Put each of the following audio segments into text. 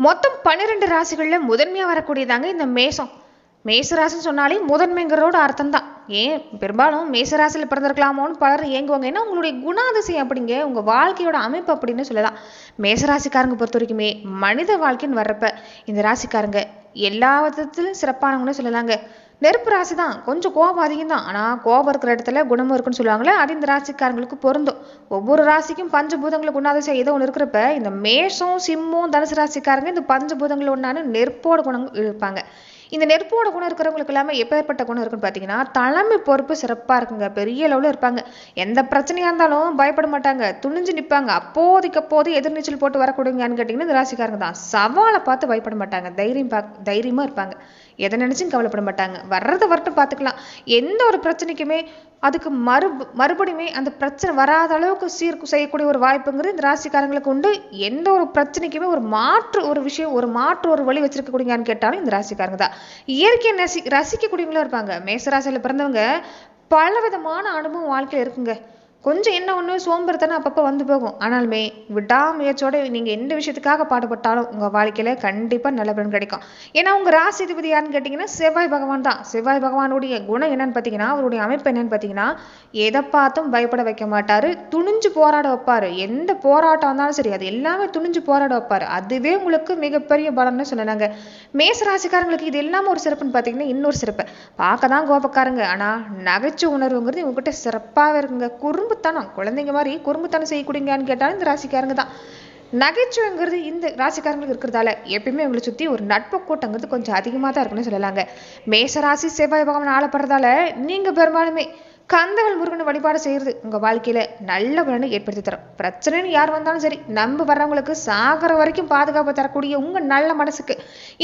மொத்தம் பன்னிரெண்டு ராசிகளில் முதன்மையாக வரக்கூடியதாங்க இந்த மேசம் மேசராசின்னு சொன்னாலே முதன்மைங்கிறோட அர்த்தம் தான் ஏன்? பெரும்பாலும் மேசராசியில் பிறந்திருக்கலாமோன்னு பலர் ஏங்குவாங்க. ஏன்னா உங்களுடைய குணாதிசயம் அப்படிங்க உங்கள் வாழ்க்கையோட அமைப்பு அப்படின்னு சொல்லலாம் மேச ராசிக்காரங்க பொறுத்த வரைக்குமே மனித வாழ்க்கைன்னு வர்றப்ப இந்த ராசிக்காரங்க எல்லா விதத்திலும் சிறப்பானவங்கன்னு சொல்லலாங்க. நெருப்பு ராசி தான் கொஞ்சம் கோபம் அதிகம் தான் ஆனால் கோபம் இருக்கிற இடத்துல குணமும் இருக்குன்னு சொல்லுவாங்களே அது இந்த ராசிக்காரங்களுக்கு பொருந்தும். ஒவ்வொரு ராசிக்கும் பஞ்சபூதங்களை குணாதிசயம் ஏதோ ஒன்று இருக்கிறப்ப இந்த மேஷம் சிம்மும் தனுசு ராசிக்காரங்க இந்த பஞ்சபூதங்கள் ஒன்றான நெருப்போட குணம் இருப்பாங்க. இந்த நெருப்போட குணம் இருக்கிறவங்களுக்கு எல்லாமே எப்பேற்பட்ட குணம் இருக்குன்னு பார்த்தீங்கன்னா தலைமை பொறுப்பு சிறப்பாக இருக்குங்க. பெரிய அளவில் இருப்பாங்க. எந்த பிரச்சனையாக இருந்தாலும் பயப்பட மாட்டாங்க. துணிஞ்சு நிற்பாங்க அப்போதைக்கு அப்போது எதிர்நீச்சல் போட்டு வரக்கூடியங்கன்னு கேட்டிங்கன்னா இந்த ராசிக்காரங்க தான். சவாலை பார்த்து பயப்பட மாட்டாங்க. தைரியம் பா தைரியமாக இருப்பாங்க. எதை நினச்சும் கவலைப்பட மாட்டாங்க. வர்றதை வரட்டும் பார்த்துக்கலாம். எந்த ஒரு பிரச்சனைக்குமே அதுக்கு மறு மறுபடியுமே அந்த பிரச்சனை வராத அளவுக்கு சீர் செய்யக்கூடிய ஒரு வாய்ப்புங்கிறது இந்த ராசிக்காரங்களுக்கு உண்டு. எந்த ஒரு பிரச்சனைக்குமே ஒரு மாற்று ஒரு விஷயம் ஒரு மாற்று ஒரு வழி வச்சிருக்கக்கூடியங்கன்னு கேட்டாலும் இந்த ராசிக்காரங்க தான். இயற்கையை ரசி ரசிக்கக்கூடியவங்களும் இருப்பாங்க. மேசராசியில் பிறந்தவங்க பல விதமான அனுபவம் வாழ்க்கையில் இருக்குங்க. கொஞ்சம் என்ன ஒன்று சோம்பேறித்தனம் அப்பப்போ வந்து போகும். ஆனாலுமே விடாமுயற்சியோட நீங்கள் எந்த விஷயத்துக்காக பாடுபட்டாலும் உங்கள் வாழ்க்கையில் கண்டிப்பாக நல்ல பலன் கிடைக்கும். ஏன்னா உங்கள் ராசி அதிபதி யாருன்னு கேட்டிங்கன்னா செவ்வாய் பகவான் தான். செவ்வாய் பகவானுடைய குணம் என்னன்னு பார்த்தீங்கன்னா அவருடைய அமைப்பு என்னன்னு பார்த்தீங்கன்னா எதை பார்த்தும் பயப்பட வைக்க மாட்டார். துணிஞ்சு போராட வைப்பார். எந்த போராட்டம் இருந்தாலும் சரி அது எல்லாமே துணிஞ்சு போராட வைப்பார். அதுவே உங்களுக்கு மிகப்பெரிய பலம்னு சொன்னாங்க மேச ராசிக்காரங்களுக்கு இது எல்லாமே ஒரு சிறப்புன்னு பார்த்தீங்கன்னா இன்னொரு சிறப்பு. பார்க்க தான் கோபக்காரங்க. ஆனால் நகைச்சு உணர்வுங்கிறது இவங்ககிட்ட சிறப்பாகவே இருக்குங்க. குறும்புத்தனம் குழந்தைங்க மாதிரி குறும்புத்தனம் செய்யக்கூடியங்கன்னு கேட்டாலும் இந்த ராசிக்காரங்க தான். நகைச்சுவைங்கிறது இந்த ராசிக்காரங்களுக்கு இருக்கிறதால எப்பயுமே உங்களை சுற்றி ஒரு நட்பு கூட்டங்கிறது கொஞ்சம் அதிகமாக தான் இருக்குன்னு சொல்லலாங்க. மேசராசி செவ்வாய் பகவான் ஆளப்படுறதால நீங்கள் பெரும்பாலுமே கந்தகள் முருகனை வழிபாடு செய்கிறது உங்கள் வாழ்க்கையில் நல்ல பலனை ஏற்படுத்தி தரும். பிரச்சனைன்னு யார் வந்தாலும் சரி நம்ப வர்றவங்களுக்கு சாகர வரைக்கும் பாதுகாப்பு தரக்கூடிய உங்கள் நல்ல மனசுக்கு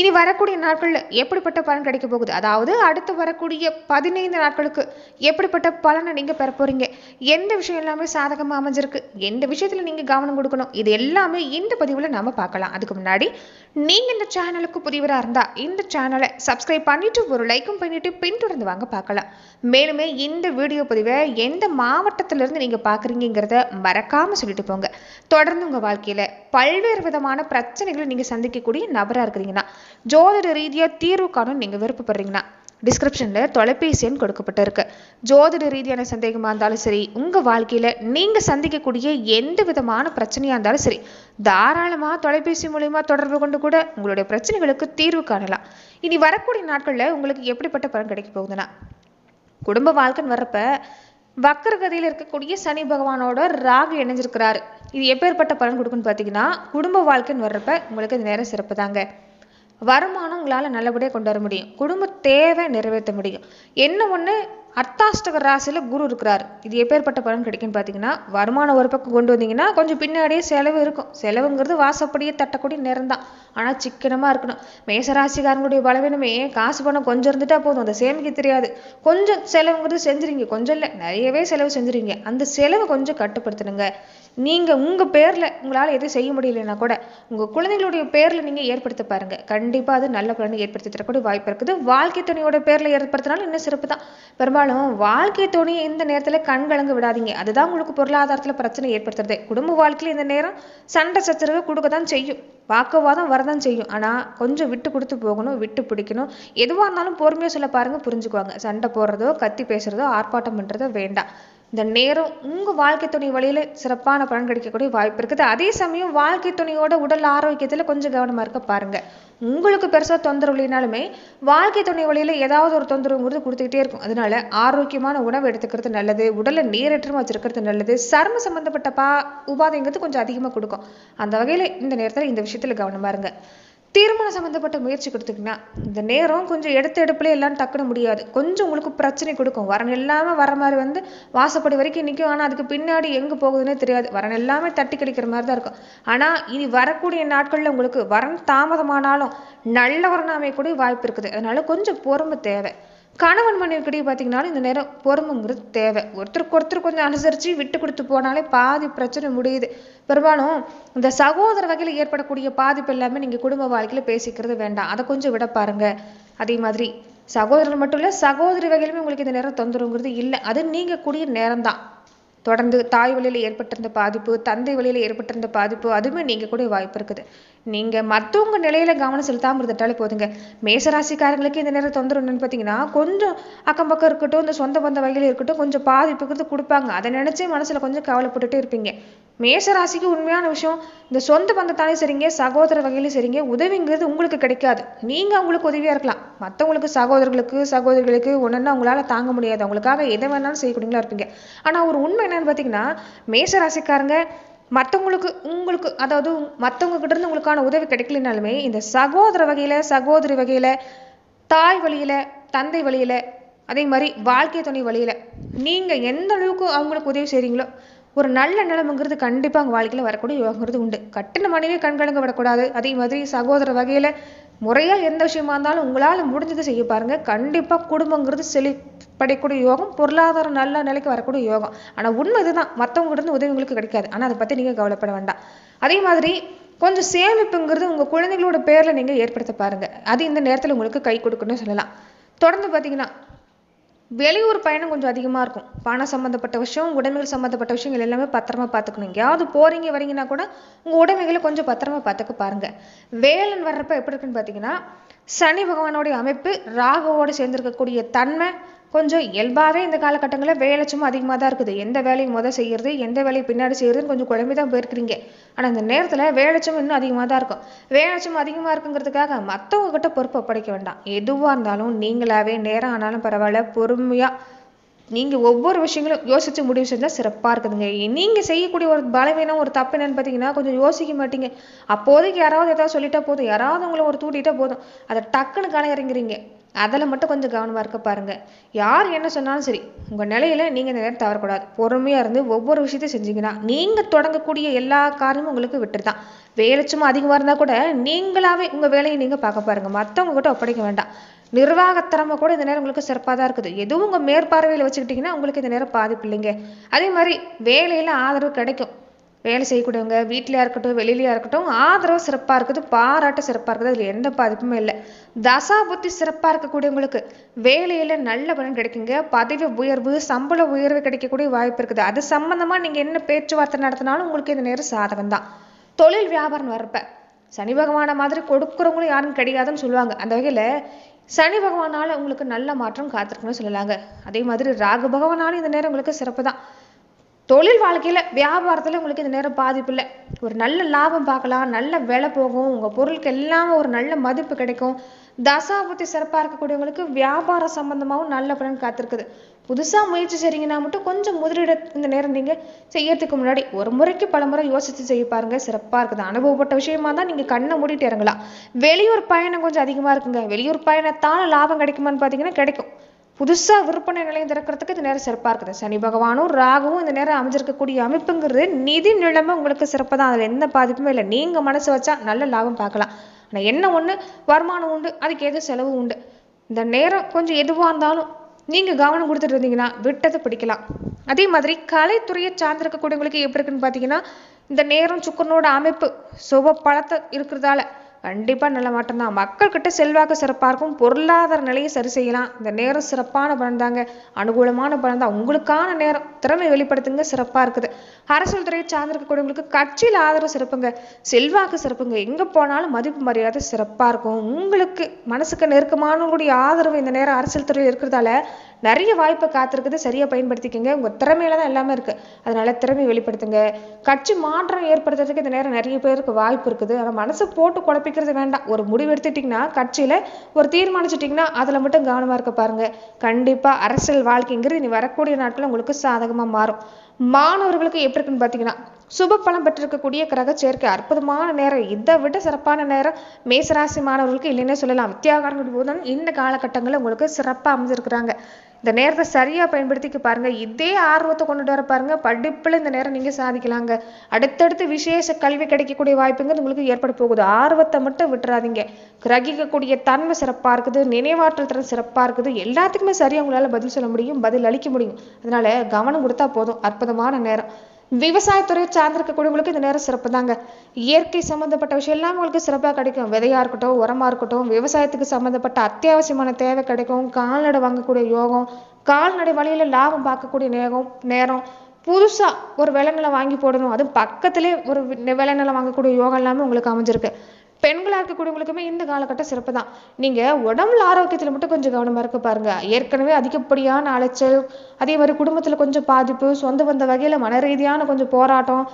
இனி வரக்கூடிய நாட்களில் எப்படிப்பட்ட பலன் கிடைக்க போகுது? அதாவது அடுத்து வரக்கூடிய பதினைந்து நாட்களுக்கு எப்படிப்பட்ட பலனை நீங்கள் பெற போகிறீங்க எந்த விஷயம் எல்லாமே சாதகமாக அமைஞ்சிருக்கு? எந்த விஷயத்தில் நீங்கள் கவனம் கொடுக்கணும்? இது எல்லாமே இந்த பதிவில் நம்ம பார்க்கலாம். அதுக்கு முன்னாடி நீங்கள் இந்த சேனலுக்கு புதியவராக இருந்தால் இந்த சேனலை சப்ஸ்கிரைப் பண்ணிட்டு ஒரு லைக்கும் பண்ணிட்டு பின்தொடர்ந்து வாங்க பார்க்கலாம். மேலுமே இந்த வீடியோ பதிவை எந்த மாவட்டத்திலிருந்து நீங்கள் பார்க்குறீங்கிறத மறக்காமல் சொல்லிட்டு போங்க. தொடர்ந்து உங்கள் வாழ்க்கையில் பல்வேறு விதமான பிரச்சனைகளை நீங்கள் சந்திக்கக்கூடிய நபராக இருக்கிறீங்கன்னா ஜோதிட ரீதியாக தீர்வு காணும் நீங்கள் விருப்பப்படுறீங்கன்னா டிஸ்கிரிப்ஷனில் தொலைபேசி எண் கொடுக்கப்பட்டிருக்கு. ஜோதிட ரீதியான சந்தேகமாக இருந்தாலும் சரி உங்கள் வாழ்க்கையில் நீங்கள் சந்திக்கக்கூடிய எந்த விதமான பிரச்சனையாக இருந்தாலும் சரி தாராளமாக தொலைபேசி மூலயமா தொடர்பு கொண்டு கூட உங்களுடைய பிரச்சனைகளுக்கு தீர்வு காணலாம். இனி வரக்கூடிய நாட்களில் உங்களுக்கு எப்படிப்பட்ட பலன் கிடைக்க போகுதுன்னா குடும்ப வாழ்க்கைன்னு வர்றப்ப வக்கரகதியில் இருக்கக்கூடிய சனி பகவானோட ராகு இணைஞ்சிருக்கிறாரு. இது எப்பேற்பட்ட பலன் கொடுக்குன்னு பார்த்தீங்கன்னா குடும்ப வாழ்க்கைன்னு வர்றப்ப உங்களுக்கு இது நேரம் சிறப்பு தாங்க வருமானம் உங்களால் நல்லபடியாக கொண்டு வர முடியும். குடும்ப தேவை நிறைவேற்ற முடியும். என்ன ஒன்று அர்த்தாஷ்டக ராசியில் குரு இருக்கிறார். இது எப்பேற்பட்ட பலன் கிடைக்குன்னு பார்த்தீங்கன்னா வருமானம் ஒரு பக்கம் கொண்டு வந்தீங்கன்னா கொஞ்சம் பின்னாடியே செலவு இருக்கும். செலவுங்கிறது வாசப்படியே தட்டக்கூடிய நேரம் தான். ஆனால் சிக்கனமாக இருக்கணும். மேசராசிக்காரங்களுடைய பலவீனமே காசு பணம் கொஞ்சம் இருந்துட்டா போதும். அதை சேமிக்க தெரியாது. கொஞ்சம் செலவுங்கிறது செஞ்சுருங்க. கொஞ்சம் இல்லை நிறையவே செலவு செஞ்சுருங்க. அந்த செலவை கொஞ்சம் கட்டுப்படுத்தணுங்க. நீங்கள் உங்கள் பேரில் உங்களால் எதுவும் செய்ய முடியலன்னா கூட உங்கள் குழந்தைங்களுடைய பேரில் நீங்கள் ஏற்படுத்த பாருங்கள் கண்டிப்பாக அது நல்ல பலனை ஏற்படுத்தி தரக்கூடிய வாய்ப்பு இருக்குது. வாழ்க்கை துணையோட பேரில் ஏற்படுத்தினாலும் இன்னும் சிறப்பு தான். பெரும்பாலும் வாழ்க்கை துணையை இந்த நேரத்தில் கண் கலங்க விடாதீங்க. அதுதான் உங்களுக்கு பொருளாதாரத்தில் பிரச்சனை ஏற்படுத்துறது. குடும்ப வாழ்க்கையில் இந்த நேரம் சண்டை சச்சரவு கொடுக்க தான் செய்யும். வாக்குவாதம் வரதான் செய்யும். ஆனால் கொஞ்சம் விட்டு கொடுத்து போகணும் விட்டு பிடிக்கணும். எதுவாக இருந்தாலும் பொறுமையாக சொல்ல பாருங்கள் புரிஞ்சுக்குவாங்க. சண்டை போடுறதோ கத்தி பேசுறதோ ஆர்ப்பாட்டம் பண்ணுறதோ வேண்டாம். இந்த நேரம் உங்கள் வாழ்க்கை துணை வழியில் சிறப்பான பலன் கிடைக்கக்கூடிய வாய்ப்பு இருக்குது. அதே சமயம் வாழ்க்கை துணையோட உடல் ஆரோக்கியத்தில் கொஞ்சம் கவனமாக இருக்க பாருங்கள் உங்களுக்கு பெருசாக தொந்தரவு இல்லைனாலுமே வாழ்க்கை துணை வழியில் ஏதாவது ஒரு தொந்தரவுங்கிறது கொடுத்துக்கிட்டே இருக்கும். அதனால ஆரோக்கியமான உணவு எடுத்துக்கிறது நல்லது உடலை நீரற்றமாக வச்சிருக்கிறது நல்லது சர்ம சம்மந்தப்பட்ட பா உபாதைங்கிறது கொஞ்சம் அதிகமாக கொடுக்கும். அந்த வகையில் இந்த நேரத்தில் இந்த விஷயத்தில் கவனமாக இருங்க. தீர்மானம் சம்மந்தப்பட்ட முயற்சி கொடுத்தீங்கன்னா இந்த நேரம் கொஞ்சம் எடுத்த எடுப்புல எல்லாம் டக்குன்னு முடியாது. கொஞ்சம் உங்களுக்கு பிரச்சனை கொடுக்கும். வரன் இல்லாமல் வர மாதிரி வந்து வாசப்படி வரைக்கும் நிற்கும் ஆனால் அதுக்கு பின்னாடி எங்கே போகுதுன்னே தெரியாது. வரன் எல்லாமே தட்டி கிடைக்கிற மாதிரி தான் இருக்கும். ஆனால் இனி வரக்கூடிய நாட்களில் உங்களுக்கு வரன் தாமதமானாலும் நல்ல வரன் கூட வாய்ப்பு இருக்குது. அதனால கொஞ்சம் பொறுமை தேவை. கணவன் மனைவிக்கிட்டே பார்த்தீங்கன்னாலும் இந்த நேரம் பொறுமைங்கிறது தேவை. ஒருத்தருக்கு ஒருத்தர் கொஞ்சம் அனுசரித்து விட்டு கொடுத்து போனாலே பாதி பிரச்சனை முடியுது. பெரும்பாலும் இந்த சகோதர வகையில் ஏற்படக்கூடிய பாதிப்பு எல்லாமே நீங்கள் குடும்ப வாழ்க்கையில் பேசிக்கிறது வேண்டாம். அதை கொஞ்சம் விட பாருங்க. அதே மாதிரி சகோதரர் மட்டும் இல்லை சகோதரி வகையிலுமே உங்களுக்கு இந்த நேரம் தொந்தரவுங்கிறது இல்லை. அது நீங்கள் கூடிய நேரம் தான் தொடர்ந்து தாய் வழியில் ஏற்பட்டிருந்த பாதிப்பு தந்தை வழியில் ஏற்பட்டிருந்த பாதிப்பு அதுவுமே நீங்க கூட வாய்ப்பு இருக்குது. நீங்க மற்றவங்க நிலையில கவனம் செலுத்தாமல் இருந்துட்டாலே போதுங்க. மேசராசிக்காரங்களுக்கு இந்த நேரம் தொந்தரவு என்னன்னு பார்த்தீங்கன்னா கொஞ்சம் அக்கம் பக்கம் இருக்கட்டும் இந்த சொந்த பந்த வகையில் இருக்கட்டும் கொஞ்சம் பாதிப்புக்கு கொடுப்பாங்க. அதை நினச்சே மனசுல கொஞ்சம் கவலைப்பட்டுட்டே இருப்பீங்க. மேசராசிக்கு உண்மையான விஷயம் இந்த சொந்த பந்தத்தாலே சரிங்க சகோதர வகையிலும் சரிங்க உதவிங்கிறது உங்களுக்கு கிடைக்காது. நீங்கள் அவங்களுக்கு உதவியாக இருக்கலாம். மற்றவங்களுக்கு சகோதரர்களுக்கு சகோதரிகளுக்கு ஒன்றுன்னா உங்களால் தாங்க முடியாது. அவங்களுக்காக எதை வேணாலும் செய்யக்கூடியங்களா இருப்பீங்க. ஆனால் ஒரு உண்மை என்னன்னு பார்த்தீங்கன்னா மேசராசிக்காரங்க மற்றவங்களுக்கு உங்களுக்கு அதாவது மற்றவங்க கிட்ட இருந்து உங்களுக்கான உதவி கிடைக்கலனாலுமே இந்த சகோதர வகையில் சகோதரி வகையில் தாய் வழியில தந்தை வழியில அதே மாதிரி வாழ்க்கை துணை வழியில நீங்கள் எந்த அளவுக்கு அவங்களுக்கு உதவி செய்கிறீங்களோ ஒரு நல்ல நிலைமைங்கிறது கண்டிப்பாக அவங்க வாழ்க்கையில் வரக்கூடிய யோகங்கிறது உண்டு. கட்டின மனைவி கண்கலங்க விடக்கூடாது. அதே மாதிரி சகோதர வகையில் முறையா எந்த விஷயமா இருந்தாலும் உங்களால் முடிஞ்சதை செய்ய பாருங்க. கண்டிப்பாக குடும்பங்கிறது செழிப்படையக்கூடிய யோகம் பொருளாதாரம் நல்ல நிலைக்கு வரக்கூடிய யோகம். ஆனால் உண்மை இதுதான். மத்தவங்க உதவி உங்களுக்கு கிடைக்காது. ஆனால் அதை பத்தி நீங்கள் கவலைப்பட வேண்டாம். அதே மாதிரி கொஞ்சம் சேமிப்புங்கிறது உங்கள் குழந்தைகளோட பேரில் நீங்கள் ஏற்படுத்த பாருங்க. அது இந்த நேரத்தில் உங்களுக்கு கை கொடுக்குன்னு சொல்லலாம். தொடர்ந்து பார்த்தீங்கன்னா வெளியூர் பயணம் கொஞ்சம் அதிகமா இருக்கும். பணம் சம்மந்தப்பட்ட விஷயம் உடைமைகள் சம்மந்தப்பட்ட விஷயங்கள் எல்லாமே பத்திரமா பார்த்துக்கணும். எங்கேயாவது போறீங்க வரீங்கன்னா கூட உங்க உடைமைகளை கொஞ்சம் பத்திரமா பார்த்துக்க பாருங்க. வேலன் வர்றப்ப எப்படி இருக்குன்னு பார்த்தீங்கன்னா சனி பகவானுடைய அமைப்பு ராகுவோடு சேர்ந்திருக்கக்கூடிய தன்மை கொஞ்சம் இயல்பாகவே இந்த காலகட்டங்களில் வேலை சும்மா அதிகமாக தான் இருக்குது. எந்த வேலையை முதல் செய்கிறது எந்த வேலையை பின்னாடி செய்கிறதுன்னு கொஞ்சம் குழம்பி தான் போயிருக்கிறீங்க. ஆனால் இந்த நேரத்தில் வேலைச்சும் இன்னும் அதிகமாக தான் இருக்கும். வேலைச்சும் அதிகமாக இருக்குங்கிறதுக்காக மற்றவங்க கிட்ட பொறுப்பு ஒப்படைக்க வேண்டாம். எதுவாக இருந்தாலும் நீங்களாவே நேரம் ஆனாலும் பரவாயில்ல பொறுமையாக நீங்கள் ஒவ்வொரு விஷயங்களும் யோசித்து முடிவு செஞ்சால் சிறப்பாக இருக்குதுங்க. நீங்கள் செய்யக்கூடிய ஒரு பலவீனம் ஒரு தப்பு என்னன்னு பார்த்தீங்கன்னா கொஞ்சம் யோசிக்க மாட்டீங்க. அப்போதைக்கு யாராவது ஏதாவது சொல்லிட்டா போதும். யாராவது உங்களை ஒரு தூட்டிட்டா போதும். அதை டக்குன்னு காண இறங்குறீங்க. அதில் மட்டும் கொஞ்சம் கவனமாக இருக்க பாருங்கள் யார் என்ன சொன்னாலும் சரி உங்கள் நிலையில் நீங்கள் இந்த நேரம் தவறக்கூடாது. பொறுமையாக இருந்து ஒவ்வொரு விஷயத்தையும் செஞ்சீங்கன்னா நீங்கள் தொடங்கக்கூடிய எல்லா காரியமும் உங்களுக்கு விட்டுருதான் வேலை சும்மா அதிகமாக இருந்தால் கூட நீங்களாகவே உங்கள் வேலையை நீங்கள் பார்க்க பாருங்கள் மற்றவங்க கிட்ட ஒப்படைக்க வேண்டாம். நிர்வாகத்திறமை கூட இந்த நேரம் உங்களுக்கு சிறப்பாக தான் இருக்குது. எதுவும் உங்கள் மேற்பார்வையில் வச்சுக்கிட்டிங்கன்னா உங்களுக்கு இந்த நேரம் பாதிப்பு இல்லைங்க. அதே மாதிரி வேலையில் ஆதரவு கிடைக்கும். வேலை செய்யக்கூடியவங்க வீட்டிலையா இருக்கட்டும் வெளியிலையா இருக்கட்டும் ஆதரவு சிறப்பாக இருக்குது பாராட்டு சிறப்பாக இருக்குது. அதில் எந்த பாதிப்புமே இல்லை. தசா புத்தி சிறப்பாக இருக்கக்கூடியவங்களுக்கு வேலையில் நல்ல பலன் கிடைக்குங்க. பதவி உயர்வு சம்பள உயர்வு கிடைக்கக்கூடிய வாய்ப்பு இருக்குது. அது சம்மந்தமாக நீங்கள் என்ன பேச்சுவார்த்தை நடத்தினாலும் உங்களுக்கு இந்த நேரம் சாதகம் தான். தொழில் வியாபாரம் வர்றப்ப சனி பகவானை மாதிரி கொடுக்குறவங்களும் யாரும் கிடையாதுன்னு சொல்லுவாங்க. அந்த வகையில் சனி பகவானால உங்களுக்கு நல்ல மாற்றம் காத்திருக்குன்னு சொல்லலாங்க. அதே மாதிரி ராகு பகவானாலும் இந்த நேரம் உங்களுக்கு சிறப்பு தான் தொழில் வாழ்க்கையில வியாபாரத்துல உங்களுக்கு இந்த நேரம் பாதிப்பு இல்லை. ஒரு நல்ல லாபம் பார்க்கலாம் நல்ல விலை போகும் உங்க பொருளுக்கு எல்லாமே ஒரு நல்ல மதிப்பு கிடைக்கும். தசாபுத்தி சிறப்பா இருக்கக்கூடியவங்களுக்கு வியாபாரம் சம்பந்தமாவும் நல்ல பலன் காத்திருக்குது. புதுசா முயற்சி செய்றீங்கன்னா மட்டும் கொஞ்சம் முதலீடு இந்த நேரம் நீங்க செய்யறதுக்கு முன்னாடி ஒரு முறைக்கு பல முறை யோசித்து செய்ய பாருங்க. சிறப்பா இருக்குது. அனுபவப்பட்ட விஷயமா தான் நீங்க கண்ணை மூடிட்டு இறங்கலாம். வெளியூர் பயணம் கொஞ்சம் அதிகமா இருக்குங்க. வெளியூர் பயணத்தால் லாபம் கிடைக்குமான்னு பாத்தீங்கன்னா கிடைக்கும். புதுசாக விற்பனை நிலையம் திறக்கிறதுக்கு இந்த நேரம் சிறப்பாக இருக்குது. சனி பகவானும் ராகுவும் இந்த நேரம் அமைஞ்சிருக்கக்கூடிய அமைப்புங்கிறது நிதி நிலைமை உங்களுக்கு சிறப்பு தான். அதில் எந்த பாதிப்புமே இல்லை. நீங்கள் மனசு வச்சா நல்ல லாபம் பார்க்கலாம். ஆனால் என்ன ஒன்று வருமானம் உண்டு. அதுக்கு எது செலவு உண்டு? இந்த நேரம் கொஞ்சம் எதுவாக இருந்தாலும் நீங்கள் கவனம் கொடுத்துட்டு இருந்தீங்கன்னா விட்டதை பிடிக்கலாம். அதே மாதிரி கலைத்துறையை சார்ந்திருக்கக்கூடியவங்களுக்கு எப்படி இருக்குன்னு பார்த்தீங்கன்னா இந்த நேரம் சுக்கரனோட அமைப்பு சுப பலத்தை இருக்கிறதால கண்டிப்பாக நல்ல மாற்றம் தான். மக்கள்கிட்ட செல்வாக்கு சிறப்பாக இருக்கும். பொருளாதார நிலையை சரி செய்யலாம். இந்த நேரம் சிறப்பான பலன் தாங்க. அனுகூலமான பலன் தான். உங்களுக்கான நேரம் திறமை வெளிப்படுத்துங்க. சிறப்பாக இருக்குது. அரசியல் துறையை சார்ந்திருக்கக்கூடியவங்களுக்கு கட்சியில் ஆதரவு சிறப்புங்க. செல்வாக்கு சிறப்புங்க. எங்கே போனாலும் மதிப்பு மரியாதை சிறப்பாக இருக்கும். உங்களுக்கு மனசுக்கு நெருக்கமானவங்களுடைய ஆதரவு இந்த நேரம் அரசியல் துறையில் இருக்கிறதால நிறைய வாய்ப்பை காத்திருக்குது சரியா பயன்படுத்திக்கங்க. உங்க திறமையில தான் எல்லாமே இருக்கு. அதனால திறமை வெளிப்படுத்துங்க. கட்சி மாற்றம் ஏற்படுத்துறதுக்கு இந்த நேரம் நிறைய பேருக்கு வாய்ப்பு இருக்குது. ஆனா மனசு போட்டு குழப்பிக்கிறது வேண்டாம். ஒரு முடிவு எடுத்துட்டீங்கன்னா கட்சியில ஒரு தீர்மானிச்சிட்டிங்கன்னா அதுல மட்டும் கவனமா இருக்க பாருங்க. கண்டிப்பா அரசியல் வாழ்க்கைங்கிறது இனி வரக்கூடிய நாட்களில் உங்களுக்கு சாதகமா மாறும். மாணவர்களுக்கு எப்படி இருக்குன்னு பார்த்தீங்கன்னா சுப பலம் பெற்றிருக்கக்கூடிய கிரக சேர்க்கை அற்புதமான நேரம். இதை விட சிறப்பான நேரம் மேசராசி மாணவர்களுக்கு இல்லைன்னே சொல்லலாம். வித்தியாகாரங்கள் போதும். இந்த காலகட்டங்களில் உங்களுக்கு சிறப்பா அமைஞ்சிருக்கிறாங்க. இந்த நேரத்தை சரியாக பயன்படுத்திக்க பாருங்கள் இதே ஆர்வத்தை கொண்டுட்டு வர பாருங்கள் படிப்பில் இந்த நேரம் நீங்கள் சாதிக்கலாங்க. அடுத்தடுத்து விசேஷ கல்வி கிடைக்கக்கூடிய வாய்ப்புங்கிறது உங்களுக்கு ஏற்பட போகுது. ஆர்வத்தை மட்டும் விட்டுறாதீங்க. கிரகிக்கக்கூடிய தன்மை சிறப்பாக இருக்குது. நினைவாற்றல் திறன் சிறப்பாக இருக்குது. எல்லாத்துக்குமே சரியாக உங்களால் பதில் சொல்ல முடியும் பதில் அளிக்க முடியும். அதனால் கவனம் கொடுத்தா போதும். அற்புதமான நேரம். விவசாயத்துறையை சார்ந்திருக்கக்கூடியவங்களுக்கு இந்த நேரம் சிறப்பு தாங்க இயற்கை சம்மந்தப்பட்ட விஷயம் எல்லாம் உங்களுக்கு சிறப்பாக கிடைக்கும். விதையாக இருக்கட்டும் உரமாக இருக்கட்டும் விவசாயத்துக்கு சம்மந்தப்பட்ட அத்தியாவசியமான தேவை கிடைக்கும். கால்நடை வாங்கக்கூடிய யோகம் கால்நடை வழியில் லாபம் பார்க்கக்கூடிய நேரம் நேரம். புதுசாக ஒரு விளைநிலம் வாங்கி போடணும். அதுவும் பக்கத்திலே ஒரு விளைநிலம் வாங்கக்கூடிய யோகா எல்லாமே உங்களுக்கு அமைஞ்சிருக்கு. பெண்களாக இருக்கக்கூடியவங்களுக்குமே இந்த காலகட்டம் சிறப்பு தான் நீங்கள் உடம்புல ஆரோக்கியத்தில் மட்டும் கொஞ்சம் கவனமாக இருக்க பாருங்க. ஏற்கனவே அதிகப்படியான அலைச்சல் அதே மாதிரி குடும்பத்தில் கொஞ்சம் பாதிப்பு சொந்த வந்த வகையில் மன ரீதியான கொஞ்சம் போராட்டம்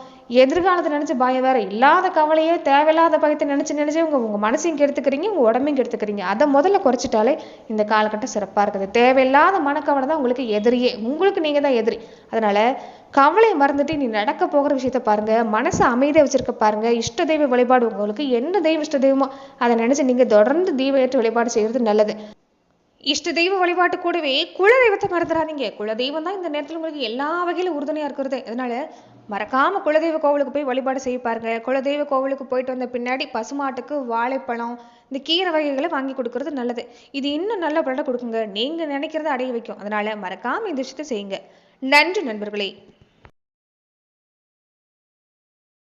எதிர்காலத்தை நினச்சி பயம் வேற இல்லாத கவலையே தேவையில்லாத பயத்தை நினச்சி நினச்சி உங்கள் உங்கள் மனசையும் கெடுத்துக்கிறீங்க உங்கள் உடம்பையும் கெடுத்துக்கிறீங்க. அதை முதல்ல குறைச்சிட்டாலே இந்த காலகட்டம் சிறப்பாக இருக்குது. தேவையில்லாத மனக்கவலை தான் உங்களுக்கு எதிரியே. உங்களுக்கு நீங்கள் தான் எதிரி. அதனால கவலையை மறந்துட்டு நீ நடக்க போகிற விஷயத்த பாருங்க மனசை அமைதியாக வச்சிருக்க பாருங்க இஷ்ட தெய்வ வழிபாடு உங்களுக்கு என்ன தெய்வம் இஷ்ட தெய்வமோ அதை நினைச்சு நீங்க தொடர்ந்து தெய்வ ஏற்று வழிபாடு செய்யறது நல்லது. இஷ்ட தெய்வ வழிபாட்டு கூடவே குலதெய்வத்தை மறந்துடாதீங்க குலதெய்வம் தான் இந்த நேரத்தில் உங்களுக்கு எல்லா வகையிலும் உறுதுணையா இருக்கிறது. அதனால மறக்காம குலதெய்வ கோவிலுக்கு போய் வழிபாடு செய்ய பாருங்க. குலதெய்வ கோவிலுக்கு போயிட்டு வந்த பின்னாடி பசுமாட்டுக்கு வாழைப்பழம் இந்த கீரை வகைகளை வாங்கி கொடுக்கறது நல்லது. இது இன்னும் நல்ல பலனை கொடுக்குங்க. நீங்க நினைக்கிறத அடைய வைக்கும். அதனால மறக்காம இந்த விஷயத்தை செய்யுங்க. நன்றி நண்பர்களே.